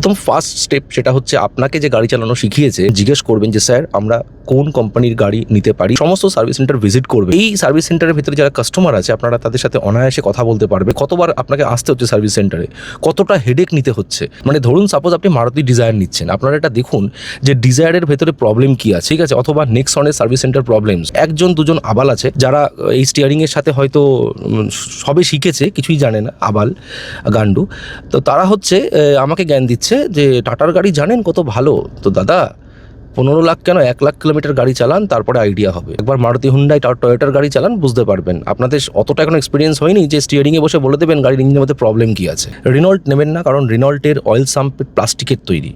প্রথম first step সেটা হচ্ছে আপনাকে যে গাড়ি চালানো শিখিয়েছে, জিজ্ঞেস করবেন যে, স্যার, আমরা কোন কোম্পানির গাড়ি নিতে পারি? সমস্ত সার্ভিস সেন্টার ভিজিট করবে। এই সার্ভিস সেন্টারের ভিতরে যারা কাস্টমার আছে, আপনারা তাদের সাথে অনায়াসে কথা বলতে পারবে। কতবার আপনাকে আসতে হচ্ছে সার্ভিস সেন্টারে কতটা হেডেক নিতে হচ্ছে? মানে ধরুন সাপোজ আপনি মারুতি ডিজায়ার নিচ্ছেন। আপনারা এটা দেখুন যে ডিজায়ারের ভেতরে প্রবলেম কি আছে, ঠিক আছে? অথবা নেক্সনের সার্ভিস সেন্টার প্রবলেমস একজন, দুজন আবাল আছে, যারা এই স্টিয়ারিংয়ের সাথে হয়তো সবে শিখেছে, কিছুই জানে না, আবাল গান্ডু তো তারা হচ্ছে আমাকে জ্ঞান দিচ্ছে। যে, টাটার গাড়ি জানেন কত ভালো? তো দাদা, পনেরো লাখ কেন এক লাখ কিলোমিটার গাড়ি চালান, তারপরে আইডিয়া হবে। একবার মারুতি, হুন্ডাই টয়োটার গাড়ি চালান, বুঝতে পারবেন। আপনাদের অতটা এখন এক্সপিরিয়েন্স হয়নি যে স্টিয়ারিংয়ে বসে বলে দেবেন গাড়ির ইঞ্জিনের মধ্যে প্রবলেম কী আছে। রিনল্ট নেবেন না, কারণ রিনল্টের অয়েল সাম্প প্লাস্টিকের তৈরি।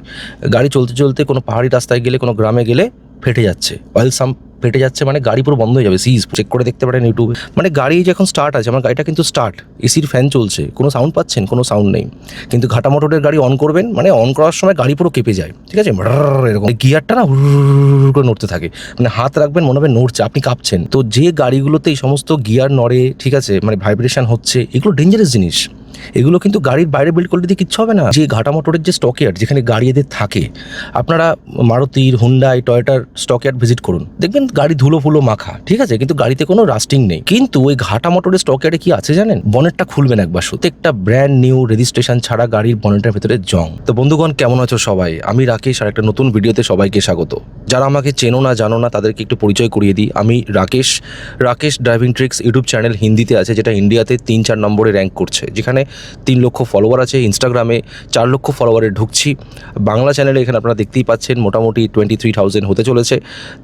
গাড়ি চলতে চলতে কোনো পাহাড়ি রাস্তায় গেলে, কোনো গ্রামে গেলে ফেটে যাচ্ছে। অয়েল সাম্প ফেটে যাচ্ছে মানে গাড়ি পুরো বন্ধ হয়ে যাবে সিজ চেক করে দেখতে পারেন ইউটিউবে মানে গাড়ি যখন স্টার্ট আছে, আমার গাড়িটা কিন্তু স্টার্ট এসির ফ্যান চলছে, কোনো সাউন্ড পাচ্ছেন, কোনো সাউন্ড নেই। কিন্তু ঘাটা মোটরের গাড়ি অন করবেন মানে অন করার সময় গাড়ি পুরো কেঁপে যায়, ঠিক আছে? এরকম। গিয়ারটা না করে নড়তে থাকে। মানে হাত রাখবেন, মনে হবে নড়ছে, আপনি কাঁপছেন। তো যে গাড়িগুলোতে এই সমস্ত গিয়ার নড়ে, ঠিক আছে? মানে ভাইব্রেশন হচ্ছে, এগুলো ডেঞ্জারাস জিনিস। এগুলো কিন্তু গাড়ির বাইরে বিল্ড করলে দিয়ে কিচ্ছু হবে না। যে ঘাটা মোটরের যে স্টকয়ার্ড যেখানে গাড়ি এদের থাকে, আপনারা মারুতির হুন্ডাই টয়টার স্টকয়ার্ড ভিজিট করুন। দেখবেন গাড়ি ধুলো ফুলো মাখা, ঠিক আছে? কিন্তু গাড়িতে কোনো রাস্টিং নেই। কিন্তু ওই ঘাটা মোটরের স্টকয়ার্ডে কি আছে জানেন? বনেটটা খুলবেন একবার, প্রত্যেকটা ব্র্যান্ড নিউ রেজিস্ট্রেশন ছাড়া গাড়ির বনেটের ভেতরে জং। তো বন্ধুগণ, কেমন আছো সবাই? আমি রাকেশ আর একটা নতুন ভিডিওতে সবাইকে স্বাগত। যারা আমাকে চেনো না, জানো না, তাদেরকে একটু পরিচয় করিয়ে দিই। আমি Rakesh. Rakesh driving tricks YouTube channel হিন্দিতে আছে, যেটা ইন্ডিয়াতে তিন চার নম্বরে র্যাঙ্ক করছে। যেখানে তিন লক্ষ ফলোয়ার আছে ইনস্টাগ্রামে চার লক্ষ ফলোয়ারে ঢুকছি। বাংলা চ্যানেলে এখানে আপনারা দেখতেই পাচ্ছেন, মোটামুটি টোয়েন্টি থ্রি থাউজেন্ড হতে চলেছে।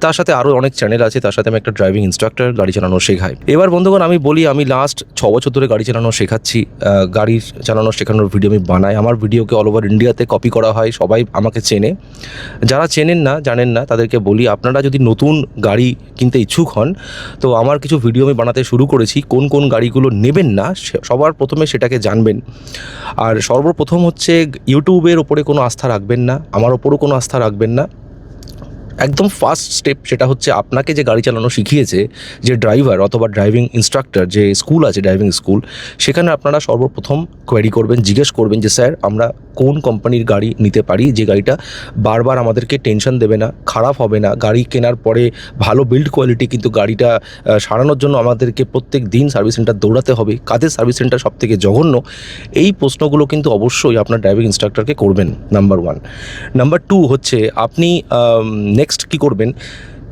তার সাথে আরও অনেক চ্যানেল আছে, তার সাথে আমি একটা ড্রাইভিং ইনস্ট্রাক্টর গাড়ি চালানো শেখাই। এবার বন্ধুগণ, আমি বলি, আমি লাস্ট ছ বছর ধরে গাড়ি চালানো শেখাচ্ছি। গাড়ি চালানো শেখানোর ভিডিও আমি বানাই। আমার ভিডিওকে অল ওভার ইন্ডিয়াতে কপি করা হয়, সবাই আমাকে চেনে। যারা চেনেন না, জানেন না, তাদেরকে বলি, আপনারা যদি নতুন গাড়ি কিনতে ইচ্ছুক হন, তো আমার কিছু ভিডিও আমি বানাতে শুরু করেছি। কোন কোন গাড়িগুলো নেবেন না সবার প্রথমে সেটাকে জানবেন। আর সর্বপ্রথম হচ্ছে, ইউটিউবের ওপরে কোনো আস্থা রাখবেন না, আমার ওপরও কোনো আস্থা রাখবেন না। একদম ফার্স্ট স্টেপ সেটা হচ্ছে আপনাকে যে গাড়ি চালানো শিখিয়েছে, যে ড্রাইভার অথবা ড্রাইভিং ইনস্ট্রাক্টর যে স্কুল আছে ড্রাইভিং স্কুল সেখানে আপনারা সর্বপ্রথম কোয়ারি করবেন, জিজ্ঞেস করবেন যে, স্যার, আমরা কোন কোম্পানির গাড়ি নিতে পারি? যে গাড়িটা বারবার আমাদেরকে টেনশন দেবে না, খারাপ হবে না, গাড়ি কেনার পরে ভালো বিল্ড কোয়ালিটি কিন্তু গাড়িটা সারানোর জন্য আমাদেরকে প্রত্যেক দিন সার্ভিস সেন্টার দৌড়াতে হবে। কাদের সার্ভিস সেন্টার সব থেকে জঘন্য? এই প্রশ্নগুলো কিন্তু অবশ্যই আপনার ড্রাইভিং ইনস্ট্রাক্টরকে করবেন নাম্বার ওয়ান নাম্বার টু হচ্ছে আপনি নেক্সট কি করবেন?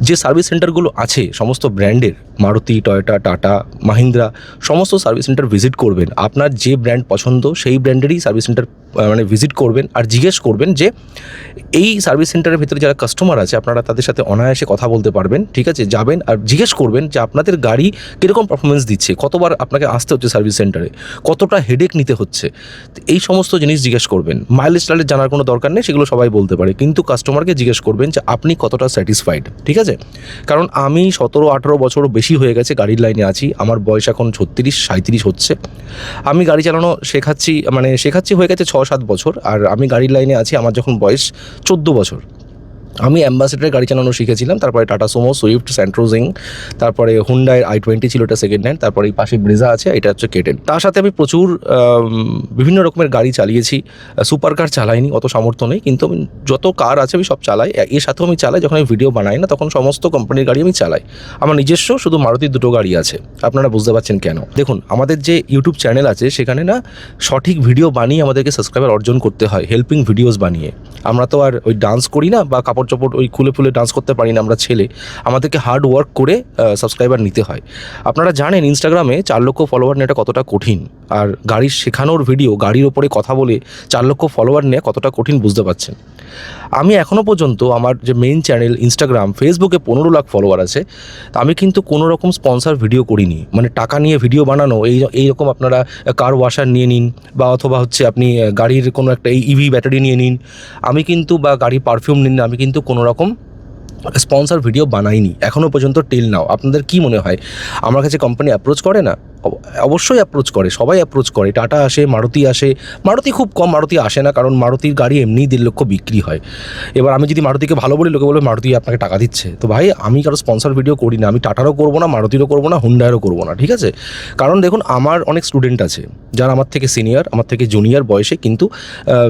যে সার্ভিস সেন্টারগুলো আছে, সমস্ত ব্র্যান্ডের, মারুতি, টয়োটা, টাটা, মাহিন্দ্রা, সমস্ত সার্ভিস সেন্টার ভিজিট করবেন। আপনার যে ব্র্যান্ড পছন্দ, সেই ব্র্যান্ডেরই সার্ভিস সেন্টার মানে ভিজিট করবেন আর জিজ্ঞেস করবেন যে, এই সার্ভিস সেন্টারের ভিতরে যারা কাস্টমার আছে, আপনারা তাদের সাথে অনায়াসে কথা বলতে পারবেন, ঠিক আছে? যাবেন আর জিজ্ঞেস করবেন যে, আপনাদের গাড়ি কীরকম পারফরমেন্স দিচ্ছে? কতবার আপনাকে আসতে হচ্ছে সার্ভিস সেন্টারে? কতটা হেডেক নিতে হচ্ছে? এই সমস্ত জিনিস জিজ্ঞেস করবেন। মাইলেজ টাইলেজ জানার কোনো দরকার নেই, সেগুলো সবাই বলতে পারে। কিন্তু কাস্টমারকে জিজ্ঞেস করবেন যে, আপনি কতটা স্যাটিসফাইড ঠিক আছে? কারণ আমি সতেরো, আঠেরো বছর বেশি হয়ে গেছে গাড়ির লাইনে আছি। আমার বয়স এখন ছত্রিশ সাঁত্রিশ হচ্ছে। আমি গাড়ি চালানো শেখাচ্ছি মানে শেখাচ্ছি হয়ে গেছে ছ, সাত বছর। আর আমি গাড়ির লাইনে আছি আমার যখন বয়স চোদ্দ বছর। আমি অ্যাম্বাসেডারের গাড়ি চালানো শিখেছিলাম, তারপরে টাটা সুমো সুইফট স্যান্ট্রোজিং তারপরে হুন্ডাই আই টোয়েন্টি ছিল এটা সেকেন্ড হ্যান্ড তারপরে এই পাশে ব্রিজা আছে, এটা হচ্ছে কেটেন তার সাথে আমি প্রচুর বিভিন্ন রকমের গাড়ি চালিয়েছি সুপার কার চালাইনি, অত সামর্থ্য নেই, কিন্তু আমি যত কার আছে আমি সব চালাই এর সাথেও আমি চালাই, যখন আমি ভিডিও বানাই না, তখন সমস্ত কোম্পানির গাড়ি আমি চালাই। আমার নিজস্ব শুধু মারুতির দুটো গাড়ি আছে, আপনারা বুঝতে পারছেন কেন? দেখুন, আমাদের যে ইউটিউব চ্যানেল আছে, সেখানে না সঠিক ভিডিও বানিয়ে আমাদেরকে সাবস্ক্রাইবার অর্জন করতে হয় হেল্পিং ভিডিওস বানিয়ে। আমরা তো আর ওই ডান্স করি না বা কাপড় চোপড় ওই খুলে ফুলে ডান্স করতে পারি না আমরা ছেলে। আমাদেরকে হার্ড ওয়ার্ক করে সাবস্ক্রাইবার নিতে হয়। আপনারা জানেন ইনস্টাগ্রামে চার লক্ষ ফলোয়ার নেওয়াটা কতটা কঠিন। আর গাড়ির শেখানোর ভিডিও গাড়ির ওপরে কথা বলে চার লক্ষ ফলোয়ার নেওয়া কতটা কঠিন বুঝতে পারছেন। আমি এখনও পর্যন্ত আমার যে মেইন চ্যানেল ইনস্টাগ্রাম ফেসবুকে পনেরো লাখ ফলোয়ার আছে আমি কিন্তু কোনো রকম স্পন্সার ভিডিও করিনি। মানে টাকা নিয়ে ভিডিও বানানো, এই, এইরকম আপনারা কার ওয়াশার নিয়ে নিন, বা অথবা হচ্ছে আপনি গাড়ির কোনো একটা ইভি ব্যাটারি নিয়ে নিন। আমি কিন্তু বা গাড়ির পারফিউম নিন আমি কিন্তু কোনো রকম স্পন্সার ভিডিও বানাইনি। এখনও পর্যন্ত টেল নাও আপনাদের কি মনে হয়? আমার কাছে কোম্পানি অ্যাপ্রোচ করে না? অবশ্যই অ্যাপ্রোচ করে, সবাই অ্যাপ্রোচ করে। টাটা আসে, মারুতি আসে। মারুতি খুব কম, মারুতি আসে না, কারণ মারুতির গাড়ি এমনিই দেড় লক্ষ বিক্রি হয়। এবার আমি যদি মারুতিকে ভালো বলি, লোকে বলবে, মারুতি আপনাকে টাকা দিচ্ছে। তো ভাই, আমি কারও স্পন্সর ভিডিও করি না। আমি টাটারও করব না, মারুতিরও করব না হুন্ডারও করব না, ঠিক আছে? কারণ দেখুন, আমার অনেক স্টুডেন্ট আছে, যারা আমার থেকে সিনিয়র আমার থেকে জুনিয়র বয়সে, কিন্তু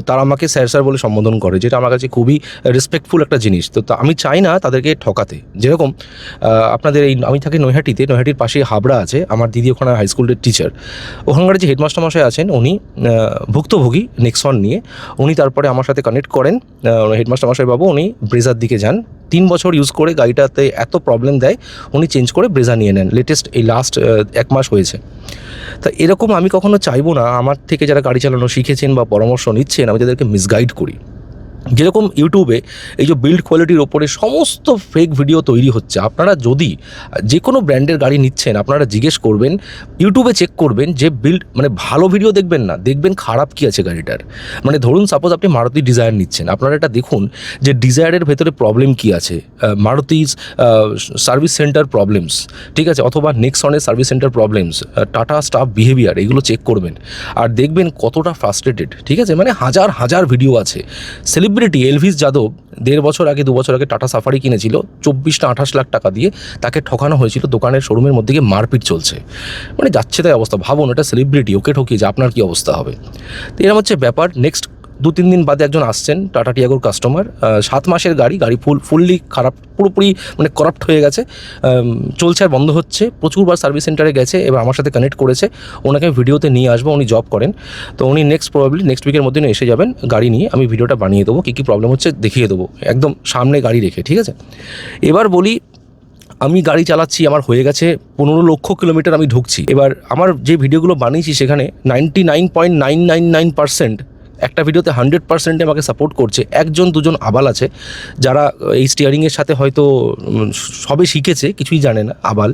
তারা আমাকে স্যার স্যার বলে সম্বোধন করে, যেটা আমার কাছে খুবই রেসপেক্টফুল একটা জিনিস। তা আমি চাই না তাদেরকে ঠকাতে। যেরকম আপনাদের এই, আমি থাকি নৈহাটিতে, নৈহাটির পাশে হাবড়া আছে। আমার দিদি ওখানে হাই স্কুলের টিচার ওখানকার যে হেডমাস্টার মশাই আছেন, উনি ভুক্তভোগী নেক্সন নিয়ে। উনি তারপরে আমার সাথে কানেক্ট করেন। হেডমাস্টার মশাই বাবু, উনি ব্রেজার দিকে যান। তিন বছর ইউজ করে গাড়িটাতে এত প্রবলেম দেয়, উনি চেঞ্জ করে ব্রেজা নিয়ে নেন। লেটেস্ট এই লাস্ট এক মাস হয়েছে। তা এরকম আমি কখনো চাইব না। আমার থেকে যারা গাড়ি চালানো শিখেছেন বা পরামর্শ নিচ্ছেন, আমি তাদেরকে মিসগাইড করি। যেরকম ইউটিউবে এই যে বিল্ড কোয়ালিটির ওপরে সমস্ত ফেক ভিডিও তৈরি হচ্ছে, আপনারা যদি যে কোনো ব্র্যান্ডের গাড়ি নিচ্ছেন, আপনারা জিজ্ঞেস করবেন, ইউটিউবে চেক করবেন যে বিল্ড মানে ভালো ভিডিও দেখবেন না, দেখবেন খারাপ কী আছে গাড়িটার। মানে ধরুন সাপোজ আপনি মারুতি ডিজায়ার নিচ্ছেন, আপনারা এটা দেখুন যে ডিজায়ারের ভেতরে প্রবলেম কী আছে। মারুতিজ সার্ভিস সেন্টার প্রবলেমস ঠিক আছে? অথবা নেক্সনের service centre problems Tata staff behaviour এগুলো চেক করবেন। আর দেখবেন কতটা ফ্রাস্ট্রেটেড ঠিক আছে? মানে হাজার হাজার ভিডিও আছে। সেলিব্রিটি এলভিস যাদব দেড় বছর আগে, দু বছর আগে টাটা সাফারি কিনেছিল চব্বিশ না আঠাশ লাখ টাকা দিয়ে তাকে ঠকানো হয়েছিল দোকানের শোরুমের মধ্যে গিয়ে মারপিট চলছে। মানে যাচ্ছে তাই অবস্থা। ভাবুন, এটা সেলিব্রিটি ওকে ঠকিয়েছে আপনার কি অবস্থা হবে? তো এরকম হচ্ছে ব্যাপার। নেক্সট দু তিন দিন বাদে একজন আসছেন, টাটা টিয়াগোর কাস্টমার সাত মাসের গাড়ি গাড়ি ফুল ফুললি খারাপ, পুরোপুরি মানে করাপ্ট হয়ে গেছে। চলছে আর বন্ধ হচ্ছে। প্রচুরবার সার্ভিস সেন্টারে গেছে, এবার আমার সাথে কানেক্ট করেছে। ওনাকে আমি ভিডিওতে নিয়ে আসব, উনি জব করেন। তো উনি নেক্সট প্রবাবলি নেক্সট উইকের মধ্যে এসে যাবেন, গাড়ি নিয়ে আমি ভিডিওটা বানিয়ে দেবো, কী কী প্রবলেম হচ্ছে দেখিয়ে দেবো। একদম সামনে গাড়ি রেখে, ঠিক আছে? এবার বলি, আমি গাড়ি চালাচ্ছি, আমার হয়ে গেছে পনেরো লক্ষ কিলোমিটার আমি ঢুকছি। এবার আমার যে ভিডিওগুলো বানিয়েছি সেখানে ninety nine point nine nine nine percent একটা ভিডিওতে হান্ড্রেড পার্সেন্টে আমাকে সাপোর্ট করছে, একজন দুজন আবাল আছে যারা, এই স্টিয়ারিংয়ের সাথে হয়তো সবে শিখেছে, কিছুই জানে না, আবাল,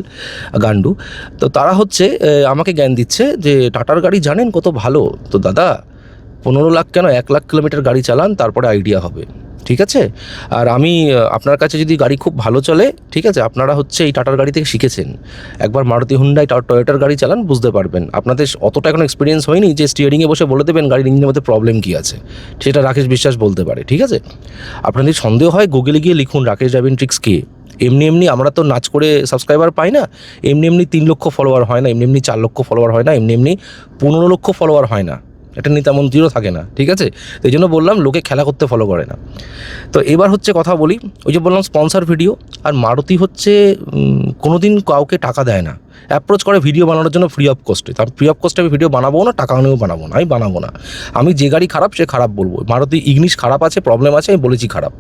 গান্ডু। তো তারা হচ্ছে আমাকে জ্ঞান দিচ্ছে যে, টাটার গাড়ি জানেন কত ভালো? তো দাদা, পনেরো লাখ কেন এক লাখ কিলোমিটার গাড়ি চালান, তারপরে আইডিয়া হবে। ঠিক আছে? আর আমি আপনার কাছে যদি গাড়ি খুব ভালো চলে, ঠিক আছে, আপনারা হচ্ছে এই টাটার গাড়ি থেকে শিখেছেন। একবার মারুতি হুন্ডাই টয়োটার গাড়ি চালান, বুঝতে পারবেন। আপনাদের অতটা এখন এক্সপিরিয়েন্স হয়নি যে স্টিয়ারিংয়ে বসে বলে দেবেন গাড়ির ইঞ্জিনের মধ্যে প্রবলেম কী আছে। সেটা রাকেশ বিশ্বাস বলতে পারে, ঠিক আছে? আপনাদের সন্দেহ হয় গুগলে গিয়ে লিখুন রাকেশ ড্রাইভিং ট্রিক্স কে। এমনি এমনি আমরা তো নাচ করে সাবস্ক্রাইবার পাই না, এমনি এমনি তিন লক্ষ ফলোয়ার হয় না, এমনি এমনি চার লক্ষ ফলোয়ার হয় না, এমনি এমনি পনেরো লক্ষ ফলোয়ার হয় না। এটা নেতা মন্ত্রীরও থাকে না, ঠিক আছে? এই জন্য বললাম লোকে খেলা করতে ফলো করে না। তো এবার হচ্ছে কথা বলি, ওই যে বললাম স্পন্সার ভিডিও আর মারুতি হচ্ছে কোনোদিন কাউকে টাকা দেয় না। অ্যাপ্রোচ করে ভিডিও বানানোর জন্য ফ্রি অফ কস্টে আমি ফ্রি অফ কস্টে আমি ভিডিও বানাবো না, টাকা নিয়েও বানাবো না, আমি বানাবো না। আমি যে গাড়ি খারাপ, সে খারাপ বলব। মারুতি ইগনিশ খারাপ আছে প্রবলেম আছে, আমি বলেছি খারাপ।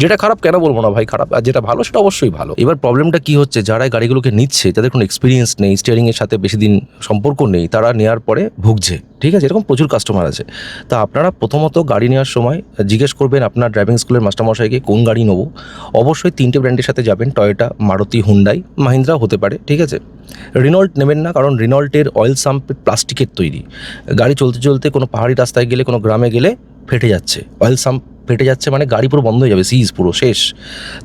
যেটা খারাপ কেন বলব না ভাই, খারাপ? আর যেটা ভালো, সেটা অবশ্যই ভালো। এবার প্রবলেমটা কি হচ্ছে? যারা গাড়িগুলোকে নিচ্ছে যাদের কোনো এক্সপিরিয়েন্স নেই স্টিয়ারিংয়ের সাথে বেশি দিন সম্পর্ক নেই, তারা নেওয়ার পরে ভুগছে। ঠিক আছে? এরকম প্রচুর কাস্টমার আছে। তা আপনারা প্রথমত গাড়ি নেওয়ার সময় জিজ্ঞেস করবেন আপনার ড্রাইভিং স্কুলের মাস্টারমশাইকে কোন গাড়ি নেব? অবশ্যই তিনটে ব্র্যান্ডের সাথে যাবেন টয়োটা মারুতি হুন্ডাই মাহিন্দ্রা হতে পারে। ঠিক আছে? রিনল্ট নেবেন না, কারণ রিনল্টের অয়েল সাম্প প্লাস্টিকের তৈরি। গাড়ি চলতে চলতে কোনো পাহাড়ি রাস্তায় গেলে, কোনো গ্রামে গেলে ফেটে যাচ্ছে। অয়েল সাম্প ফেটে যাচ্ছে মানে গাড়ি পুরো বন্ধ হয়ে যাবে, সিজ পুরো, শেষ।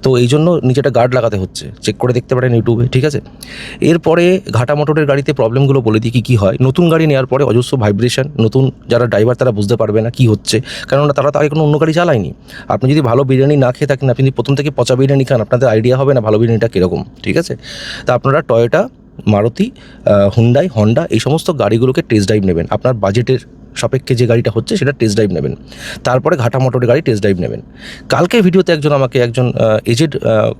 তো এই জন্য নিচেটা গার্ড লাগাতে হচ্ছে। চেক করে দেখতে পারেন ইউটিউবে, ঠিক আছে? এরপরে ঘাটা মোটরের গাড়িতে প্রবলেমগুলো বলে দিই কী কী হয়। নতুন গাড়ি নেওয়ার পরে অজস্র ভাইব্রেশন, নতুন যারা ড্রাইভার তারা বুঝতে পারবে না কী হচ্ছে। কেননা তারা তো আগে কোনো অন্য গাড়ি চালায়নি। আপনি যদি ভালো বিরিয়ানি না খেয়ে থাকেন, আপনি যদি প্রথম থেকে পচা বিরিয়ানি খান, আপনাদের আইডিয়া হবে না ভালো বিরিয়ানিটা কীরকম, ঠিক আছে? তা আপনারা টয়োটা মারুতি হুন্ডাই হন্ডা এই সমস্ত গাড়িগুলোকে টেস্ট ড্রাইভ নেবেন। আপনার বাজেটের সাপেক্ষে যে গাড়িটা হচ্ছে সেটা টেস্ট ড্রাইভ নেবেন। তারপরে ঘাটা মোটরের গাড়ি টেস্ট ড্রাইভ নেবেন। কালকে ভিডিওতে একজন আমাকে, একজন এজেড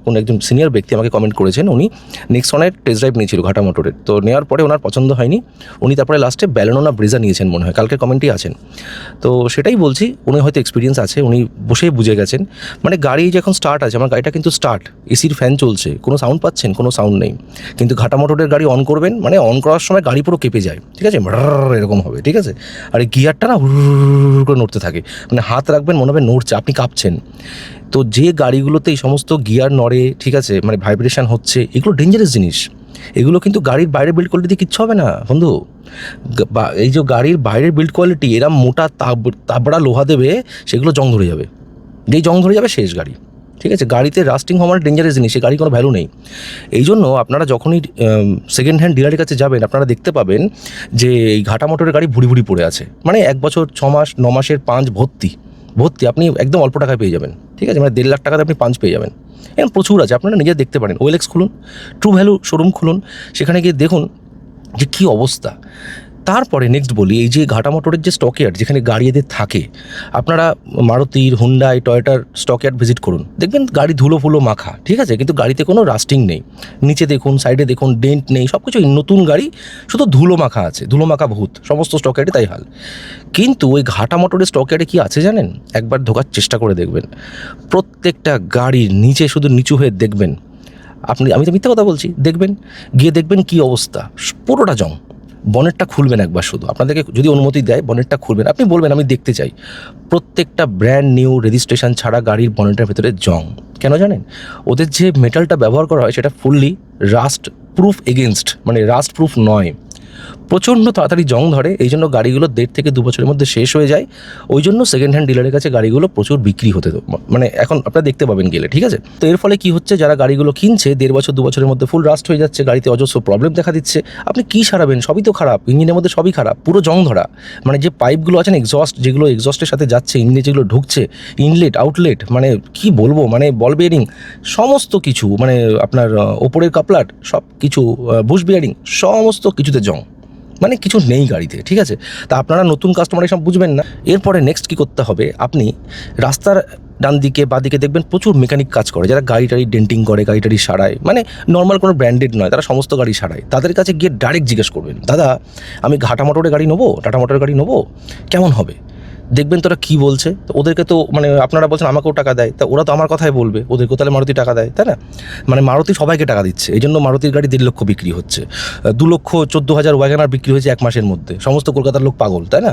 কোন একজন সিনিয়র ব্যক্তি আমাকে কমেন্ট করেছেন, উনি নেক্সনের টেস্ট ড্রাইভ নিয়েছিল ঘাটা মোটরের। তো নেওয়ার পরে ওনার পছন্দ হয়নি, উনি তারপরে লাস্টে ব্যালেনোনা ব্রিজা নিয়েছেন মনে হয় কালকে কমেন্টই আছেন। তো সেটাই বলছি, উনি হয়তো এক্সপিরিয়েন্স আছে, উনি বসেই বুঝে গেছেন। মানে গাড়ি যখন স্টার্ট আছে, আমার গাড়িটা কিন্তু স্টার্ট এসির ফ্যান চলছে, কোনো সাউন্ড পাচ্ছেন, কোনো সাউন্ড নেই। কিন্তু ঘাটা মোটরের গাড়ি অন করবেন মানে অন করার সময় গাড়ি পুরো কেঁপে যায়, ঠিক আছে? এরকম হবে, ঠিক আছে? আর এই গিয়ারটা না করে নড়তে থাকে। মানে হাত রাখবেন, মনে হবে নড়ছে, আপনি কাঁপছেন। তো যে গাড়িগুলোতে এই সমস্ত গিয়ার নড়ে, ঠিক আছে মানে ভাইব্রেশন হচ্ছে, এগুলো ডেঞ্জারাস জিনিস। এগুলো কিন্তু গাড়ির বাইরে বিল্ড কোয়ালিটি কিচ্ছু হবে না, বন্ধু। এই যে গাড়ির বাইরের বিল্ড কোয়ালিটি এরা মোটা তাব তাবড়া লোহা দেবে, সেগুলো জং ধরে যাবে। যেই জং ধরে যাবে, শেষ গাড়ি। ঠিক আছে? গাড়িতে রাস্টিং হওয়ার ডেঞ্জারাস জিনিস সে গাড়ি কোনো ভ্যালু নেই। এই জন্য আপনারা যখনই সেকেন্ড হ্যান্ড ডিলারের কাছে যাবেন, আপনারা দেখতে পাবেন যে এই ঘাটা মোটরের গাড়ি ভুড়ি ভুড়ি পড়ে আছে। মানে এক বছর, ছ মাস, ন মাসের পাঁচ ভর্তি। ভর্তি, আপনি একদম অল্প টাকায় পেয়ে যাবেন। ঠিক আছে? মানে দেড় লাখ টাকাতে আপনি পাঁচ পেয়ে যাবেন। এরকম প্রচুর আছে, আপনারা নিজে দেখতে পারেন। ওয়েলেক্স খুলুন ট্রু ভ্যালু শোরুম খুলুন, সেখানে গিয়ে দেখুন যে কী অবস্থা। তারপরে নেক্সট বলি, এই যে ঘাটা মোটরের যে স্টকয়ার্ড যেখানে গাড়ি এদের থাকে, আপনারা মারুতির হুন্ডাই টয়টার স্টকয়ার্ড ভিজিট করুন। দেখবেন গাড়ি ধুলো ফুলো মাখা, ঠিক আছে? কিন্তু গাড়িতে কোনো রাস্টিং নেই। নিচে দেখুন সাইডে দেখুন ডেন্ট নেই সব কিছু নতুন গাড়ি, শুধু ধুলো মাখা আছে, ধুলো মাখা ভূত সমস্ত স্টকয়ার্ডে তাই হাল। কিন্তু ওই ঘাটা মোটরের স্টকয়ার্ডে কি আছে জানেন? একবার ঢোকার চেষ্টা করে দেখবেন। প্রত্যেকটা গাড়ির নিচে শুধু নিচু হয়ে দেখবেন। আপনি, আমি তো মিথ্যা কথা বলছি, দেখবেন, গিয়ে দেখবেন কি অবস্থা, পুরোটা জং। বনেটটা খুলবেন একবার শুধু। আপনাদেরকে যদি অনুমতি দেয়, বনেটটা খুলবেন। আপনি বলবেন, আমি দেখতে চাই। প্রত্যেকটা ব্র্যান্ড নিউ রেজিস্ট্রেশন ছাড়া গাড়ির বনেটের ভেতরে জং। কেন জানেন? ওদের যে মেটালটা ব্যবহার করা হয়, সেটা ফুললি রাস্ট প্রুফ এগেনস্ট মানে রাস্ট প্রুফ নয়। প্রচণ্ড তাড়াতাড়ি জং ধরে, এই জন্য গাড়িগুলো দেড় থেকে দু বছরের মধ্যে শেষ হয়ে যায়। ওই জন্য সেকেন্ড হ্যান্ড ডিলারের কাছে গাড়িগুলো প্রচুর বিক্রি হতে মানে এখন আপনারা দেখতে পাবেন গেলে, ঠিক আছে? তো এর ফলে কি হচ্ছে, যারা গাড়িগুলো কিনছে, দেড় বছর, দু বছরের মধ্যে ফুল রাস্ট হয়ে যাচ্ছে, গাড়িতে অজস্র প্রবলেম দেখা দিচ্ছে। আপনি কী সারাবেন? সবই তো খারাপ, ইঞ্জিনের মধ্যে সবই খারাপ, পুরো জং ধরা। মানে যে পাইপগুলো আছেন এক্সস্ট যেগুলো এক্সস্টের সাথে যাচ্ছে, ইঞ্জিনে যেগুলো ঢুকছে ইনলেট আউটলেট মানে কি বলব মানে বল বিয়ারিং সমস্ত কিছু মানে আপনার ওপরের কাপলার সব কিছু বুশ বিয়ারিং সমস্ত কিছুতে জং। মানে কিছু নেই গাড়িতে, ঠিক আছে? তা আপনারা নতুন কাস্টমার এসব বুঝবেন না। এরপরে নেক্সট কি করতে হবে? আপনি রাস্তার ডান দিকে বা দিকে দেখবেন প্রচুর মেকানিক কাজ করে। যারা গাড়ি টাড়ি ডেন্টিং করে, গাড়ি টাড়ি সারায় মানে নর্মাল কোনো ব্র্যান্ডেড নয়, তারা সমস্ত গাড়ি সারায়। তাদের কাছে গিয়ে ডাইরেক্ট জিজ্ঞেস করবেন, দাদা, আমি ঘাটা মোটরের গাড়ি নেব? টাটা মোটরের গাড়ি নেব? কেমন হবে? দেখবেন তোরা কি বলছে? তো ওদেরকে তো মানে আপনারা বলছেন আমাকেও টাকা দেয়। তা ওরা তো আমার কথাই বলবে। ওদেরকেও তাহলে মারুতি টাকা দেয়, তাই না? মানে মারুতি সবাইকে টাকা দিচ্ছে। এই জন্য মারুতির গাড়ি দেড় লক্ষ বিক্রি হচ্ছে। দু লক্ষ চোদ্দ হাজার ওয়াগানার বিক্রি হয়েছে এক মাসের মধ্যে। সমস্ত কলকাতার লোক পাগল, তাই না?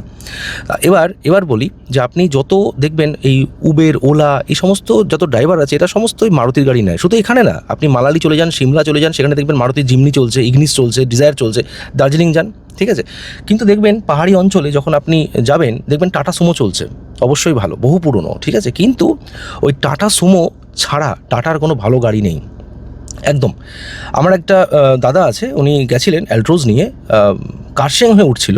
এবার এবার বলি যে আপনি যত দেখবেন এই উবের ওলা এই সমস্ত যত ড্রাইভার আছে এটা সমস্তই মারুতির গাড়ি নেয়। শুধু এখানে না, আপনি মালালি চলে যান, সিমলা চলে যান, সেখানে দেখবেন মারুতি জিমনি চলছে ইগনিস চলছে ডিজায়ার চলছে। দার্জিলিং যান ঠিক আছে? কিন্তু দেখবেন পাহাড়ি অঞ্চলে যখন আপনি যাবেন, দেখবেন টাটা সুমো চলছে। অবশ্যই ভালো, বহু পুরনো, ঠিক আছে? কিন্তু ওই টাটা সুমো ছাড়া টাটার কোনো ভালো গাড়ি নেই। একদম। আমার একটা দাদা আছে, উনি গেছিলেন অ্যালট্রোজ নিয়ে কার্শিং হয়ে উঠছিল।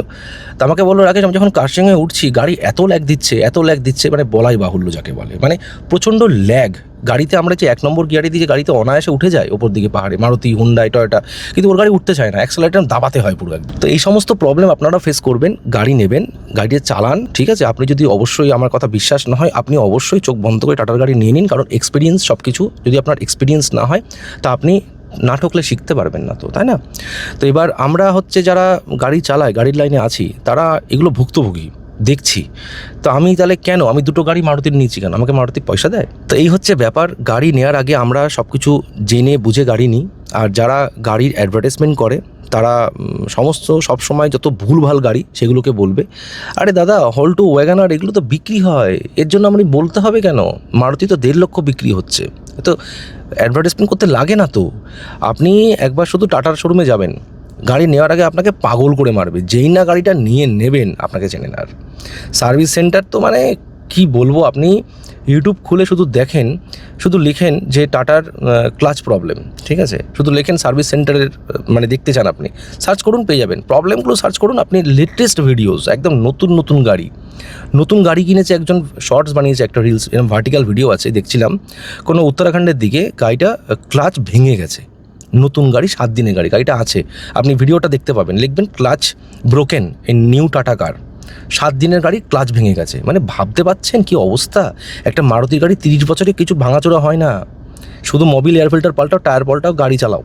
তো আমাকে বলল, রাকেশ, আমি যখন কার্শিং হয়ে উঠছি, গাড়ি এত ল্যাগ দিচ্ছে, এত ল্যাগ দিচ্ছে মানে বলাই বাহুল্য যাকে বলে। মানে প্রচণ্ড ল্যাগ। গাড়িতে আমরা যে এক নম্বর গিয়ারে দিয়ে গাড়িতে অনায়াসে উঠে যায় ওপর দিকে পাহাড়ে, মারুতি, হুন্ডাই, টয়টা, কিন্তু ওর গাড়ি উঠতে চায় না, অ্যাক্সেলারেটার দাবাতে হয় পুরো একদম। তো এই সমস্ত প্রবলেম আপনারা ফেস করবেন, গাড়ি নেবেন গাড়ি চালান, ঠিক আছে? আপনি যদি অবশ্যই আমার কথা বিশ্বাস না হয়, আপনি অবশ্যই চোখ বন্ধ করে টাটার গাড়ি নিয়ে নিন, কারণ এক্সপিরিয়েন্স সব কিছু যদি আপনার এক্সপিরিয়েন্স না হয়, তা আপনি না ঠকলে শিখতে পারবেন না তো, তাই না? তো এবার আমরা হচ্ছে যারা গাড়ি চালায়, গাড়ির লাইনে আছি, তারা এগুলো ভুক্তভোগী, দেখছি। তো আমি তাহলে কেন? আমি দুটো গাড়ি মারুতির নিয়েছি কেন? আমাকে মারুতি পয়সা দেয়? তো এই হচ্ছে ব্যাপার, গাড়ি নেওয়ার আগে আমরা সব কিছু জেনে বুঝে গাড়ি নিই। আর যারা গাড়ির অ্যাডভার্টাইজমেন্ট করে, তারা সমস্ত সব সময় যত ভুলভাল গাড়ি সেগুলোকে বলবে। আরে দাদা হল হল্টো ওয়াগানার এগুলো তো বিক্রি হয়, এর জন্য আপনি বলতে হবে কেন? মারুতি তো দেড় লক্ষ বিক্রি হচ্ছে। তো অ্যাডভার্টাইজমেন্ট করতে লাগে না তো। আপনি একবার শুধু টাটার শোরুমে যাবেন, গাড়ি নেওয়ার আগে আপনাকে পাগল করে মারবে, যেই না গাড়িটা নিয়ে নেবেন, আপনাকে চেনে না আর। সার্ভিস সেন্টার তো মানে কি বলব? আপনি ইউটিউব খুলে শুধু দেখেন, শুধু লিখেন যে টাটার ক্লাচ প্রবলেম ঠিক আছে? শুধু লেখেন সার্ভিস সেন্টারের মানে দেখতে চান আপনি। সার্চ করুন, পেয়ে যাবেন। প্রবলেমগুলো সার্চ করুন, আপনি লেটেস্ট ভিডিওস একদম নতুন নতুন গাড়ি। নতুন গাড়ি কিনেছে একজন শর্টস বানিয়েছে একটা রিলস এরকম ভার্টিক্যাল ভিডিও আছে, দেখছিলাম। কোনো উত্তরাখণ্ডের দিকে গাড়িটা ক্লাচ ভেঙে গেছে। নতুন গাড়ি, সাত দিনের গাড়ি, গাড়িটা আছে। আপনি ভিডিওটা দেখতে পাবেন। লিখবেন, ক্লাচ ব্রোকেন এই নিউ টাটা কার সাত দিনের গাড়ি ক্লাচ ভেঙে গেছে। মানে ভাবতে পাচ্ছেন কি অবস্থা? একটা মারুতি গাড়ি তিরিশ বছরে কিছু ভাঙাচোড়া হয় না। শুধু মোবিল এয়ার ফিল্টার পাল্টাও টায়ার পাল্টাও, গাড়ি চালাও।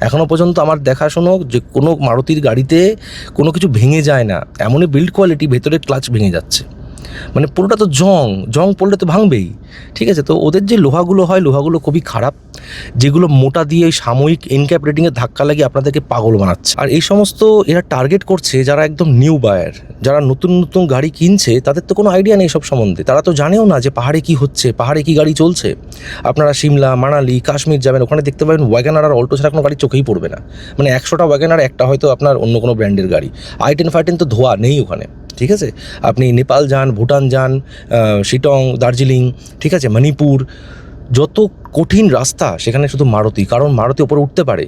এখনও পর্যন্ত আমার দেখাশোনো যে কোনো মারুতির গাড়িতে কোনো কিছু ভেঙে যায় না। এমনই বিল্ড কোয়ালিটি ভেতরে ক্লাচ ভেঙে যাচ্ছে। মানে পুরোটা তো জং জং পড়লে তো ভাঙবেই। ঠিক আছে? তো ওদের যে লোহাগুলো হয়, লোহাগুলো খুবই খারাপ, যেগুলো মোটা দিয়ে সাময়িক এনক্যাপ রেটিংয়ে ধাক্কা লাগিয়ে আপনাদেরকে পাগল বানাচ্ছে। আর এই সমস্ত এরা টার্গেট করছে যারা একদম নিউ বায়ার যারা নতুন নতুন গাড়ি কিনছে, তাদের তো কোনো আইডিয়া নেই সব সম্বন্ধে। তারা তো জানেও না যে পাহাড়ে কি হচ্ছে, পাহাড়ে কি গাড়ি চলছে। আপনারা সিমলা, মানালি, কাশ্মীর যাবেন, ওখানে দেখতে পাবেন ওয়াগানার আর অল্টো ছাড়া কোনো গাড়ি চোখেই পড়বে না। মানে একশোটা ওয়াগানার একটা হয়তো আপনার অন্য কোনো ব্র্যান্ডের গাড়ি। আই টেন ফাই টেন তো ধোয়া নেই ওখানে। ঠিক আছে? আপনি নেপাল যান, ভুটান যান শিটং, দার্জিলিং, ঠিক আছে? মণিপুর, যত কঠিন রাস্তা, সেখানে শুধু মারুতি, কারণ মারুতি ওপরে উঠতে পারে।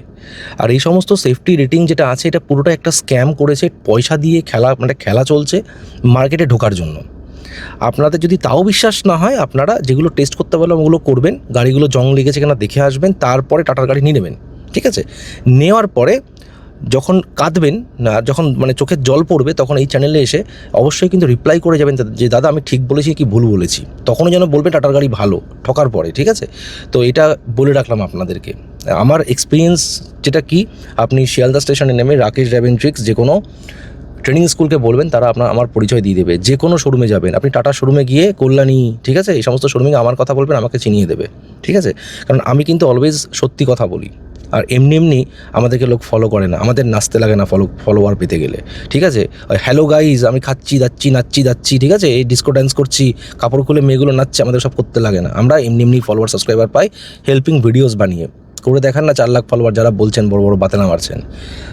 আর এই সমস্ত সেফটি রেটিং যেটা আছে, এটা পুরোটা একটা স্ক্যাম করেছে, পয়সা দিয়ে খেলা মানে খেলা চলছে মার্কেটে ঢোকার জন্য। আপনাদের যদি তাও বিশ্বাস না হয়, আপনারা যেগুলো টেস্ট করতে পারলাম, ওগুলো করবেন। গাড়িগুলো জং লেগেছে কিনা দেখে আসবেন, তারপরে টাটার গাড়ি নিয়ে নেবেন, ঠিক আছে? নেওয়ার পরে যখন কাঁদবেন না, যখন মানে চোখের জল পড়বে, তখন এই চ্যানেলে এসে অবশ্যই কিন্তু রিপ্লাই করে যাবেন যে দাদা, আমি ঠিক বলেছি কি ভুল বলেছি? তখনও যেন বলবেন টাটার গাড়ি ভালো, ঠকার পরে ঠিক আছে? তো এটা বলে রাখলাম আপনাদেরকে। আমার এক্সপিরিয়েন্স যেটা কি, আপনি শিয়ালদা স্টেশনে নেমে রাকেশ ড্রাইভিং ট্রিক্স যে কোনো ট্রেনিং স্কুলকে বলবেন, তারা আপনার, আমার পরিচয় দিয়ে দেবে। যে কোনো শোরুমে যাবেন। আপনি টাটা শোরুমে গিয়ে কল্যাণী, ঠিক আছে? এই সমস্ত শোরুমে আমার কথা বলবেন, আমাকে চিনিয়ে দেবে। ঠিক আছে? কারণ আমি কিন্তু অলওয়েজ সত্যি কথা বলি। আর এমনি এমনি আমাদেরকে লোক ফলো করে না। আমাদের নাচতে লাগে না ফলো ফলোয়ার পেতে গেলে। ঠিক আছে? হ্যালো গাইজ আমি খাচ্ছি, যাচ্ছি, নাচছি, যাচ্ছি, ঠিক আছে? এই ডিস্কো ড্যান্স করছি, কাপড় খুলে মেয়েগুলো নাচছে, আমাদের সব করতে লাগে না। আমরা এমনি এমনি ফলোয়ার সাবস্ক্রাইবার পাই হেল্পিং ভিডিওস বানিয়ে। করে দেখান না চার লাখ ফলোয়ার যারা বলছেন, বড় বড় বাতেনা মারছেন।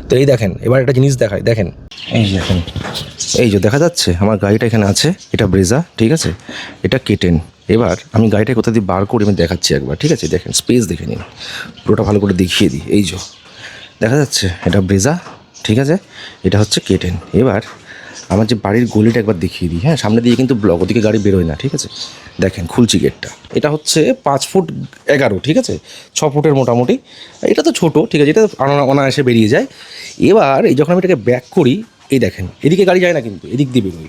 তো এই দেখেন, এবার একটা জিনিস দেখায় দেখেন। এই দেখেন, এই যে দেখা যাচ্ছে, আমার গাড়িটা এখানে আছে, এটা ব্রেজা, ঠিক আছে? এটা কেটেন এবার আমি গাড়িটা কোথা দিয়ে বার করে আমি দেখাচ্ছি একবার, ঠিক আছে? দেখেন স্পেস দেখে নিন। পুরোটা ভালো করে দেখিয়ে দিই। এই যে, দেখা যাচ্ছে, এটা ব্রেজা ঠিক আছে? এটা হচ্ছে কেটেন। এবার আমার যে বাড়ির গলিটা একবার দেখিয়ে দিই। হ্যাঁ সামনে দিয়ে কিন্তু ব্লক ওদিকে গাড়ি বেরোয় না, ঠিক আছে? দেখেন, খুলছি গেটটা এটা হচ্ছে পাঁচ ফুট এগারো, ঠিক আছে? ছ ফুটের মোটামুটি। এটা তো ছোটো, ঠিক আছে? এটা অনা- অনায়াসে বেরিয়ে যায়। এবার এই যখন আমি এটাকে ব্যাক করি, এই দেখেন, এদিকে গাড়ি যায় না কিন্তু, এদিক দিয়ে বেরোয়।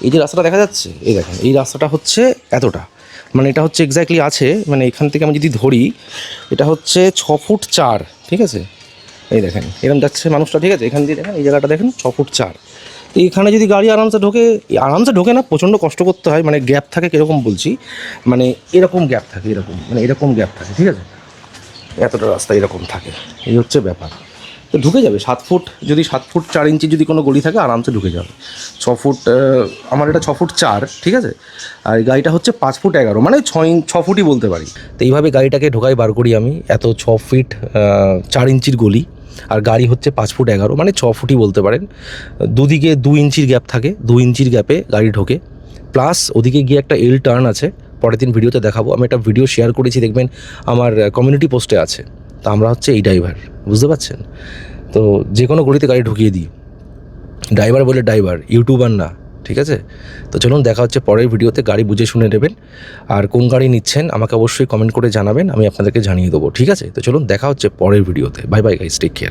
এই যে রাস্তাটা দেখা যাচ্ছে, এই দেখেন, এই রাস্তাটা হচ্ছে এতটা। মানে এটা হচ্ছে এক্স্যাক্টলি আছে মানে এখান থেকে আমি যদি ধরি, এটা হচ্ছে ছ ফুট চার, ঠিক আছে? এই দেখেন এরকম যাচ্ছে মানুষটা, ঠিক আছে? এখান দিয়ে দেখেন, এই জায়গাটা দেখেন, ছ ফুট চার। তো এখানে যদি গাড়ি আরামসে ঢোকে আরামসে ঢোকে না, প্রচণ্ড কষ্ট করতে হয় মানে গ্যাপ থাকে কীরকম বলছি মানে এরকম গ্যাপ থাকে, এরকম মানে এরকম গ্যাপ থাকে, ঠিক আছে? এতটা রাস্তা এরকম থাকে, এই হচ্ছে ব্যাপার। তো ঢুকে যাবে, সাত ফুট, যদি সাত ফুট চার ইঞ্চি যদি কোনো গলি থাকে, আরামসে ঢুকে যাবে। ছ ফুট আমার এটা ছ ফুট চার, ঠিক আছে? আর গাড়িটা হচ্ছে পাঁচ ফুট এগারো মানে ছ ইঞ্চ ছ ফুটই বলতে পারি। তো এইভাবে গাড়িটাকে ঢোকাই বার করি আমি, এত ছ ফিট চার ইঞ্চির গলি, আর গাড়ি হচ্ছে পাঁচ ফুট এগারো মানে ছ ফুটই বলতে পারেন। দুদিকে দু ইঞ্চির গ্যাপ থাকে, দু ইঞ্চির গ্যাপে গাড়ি ঢোকে। প্লাস ওদিকে গিয়ে একটা এল টার্ন আছে, পরের দিন ভিডিওতে দেখাবো। আমি একটা ভিডিও শেয়ার করেছি, দেখবেন আমার কমিউনিটি পোস্টে আছে। তো আমরা হচ্ছে এই ড্রাইভার বুঝতে পারছেন? তো যে কোনো গলিতে গাড়ি ঢুকিয়ে দিই। ড্রাইভার বলে, ড্রাইভার, ইউটিউবার না। ঠিক আছে? তো চলুন দেখা হচ্ছে পরের ভিডিওতে, গাড়ি বুঝে শুনে নেবেন। আর কোন গাড়ি নিচ্ছেন, আমাকে অবশ্যই কমেন্ট করে জানাবেন, আমি আপনাদেরকে জানিয়ে দেবো। ঠিক আছে? তো চলুন দেখা হচ্ছে পরের ভিডিওতে। Bye bye guys take care